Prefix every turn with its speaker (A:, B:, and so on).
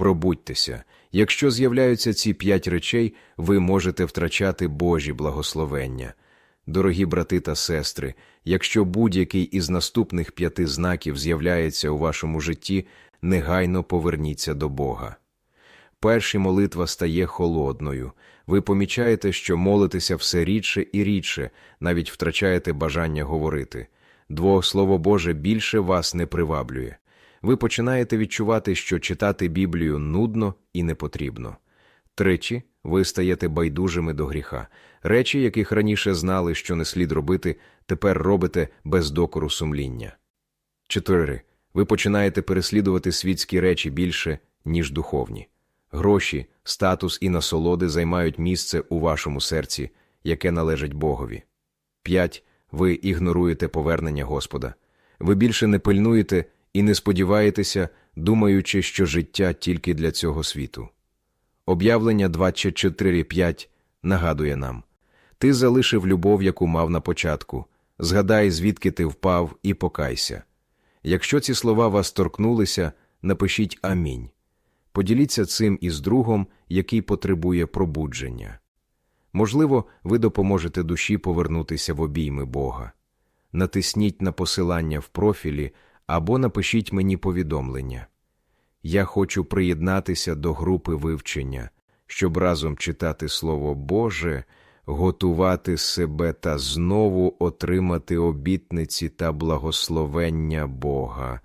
A: Пробудьтеся. Якщо з'являються ці п'ять речей, ви можете втрачати Божі благословення. Дорогі брати та сестри, якщо будь-який із наступних п'яти знаків з'являється у вашому житті, негайно поверніться до Бога. Перші молитва стає холодною. Ви помічаєте, що молитеся все рідше і рідше, навіть втрачаєте бажання говорити. Дво Слово Боже більше вас не приваблює. Ви починаєте відчувати, що читати Біблію нудно і не потрібно. Тричі ви стаєте байдужими до гріха. Речі, яких раніше знали, що не слід робити, тепер робите без докору сумління. Чотири. Ви починаєте переслідувати світські речі більше, ніж духовні. Гроші, статус і насолоди займають місце у вашому серці, яке належить Богові. 5. Ви ігноруєте повернення Господа. Ви більше не пильнуєте і не сподіваєтеся, думаючи, що життя тільки для цього світу. Об'явлення 24.5 нагадує нам Ти залишив любов, яку мав на початку. Згадай, звідки ти впав, і покайся. Якщо ці слова вас торкнулися, напишіть Амінь. Поділіться цим із другом, який потребує пробудження. Можливо, ви допоможете душі повернутися в обійми Бога. Натисніть на посилання в профілі або напишіть мені повідомлення. Я хочу приєднатися до групи вивчення, щоб разом читати Слово Боже, готувати себе та знову отримати обітниці та благословення Бога.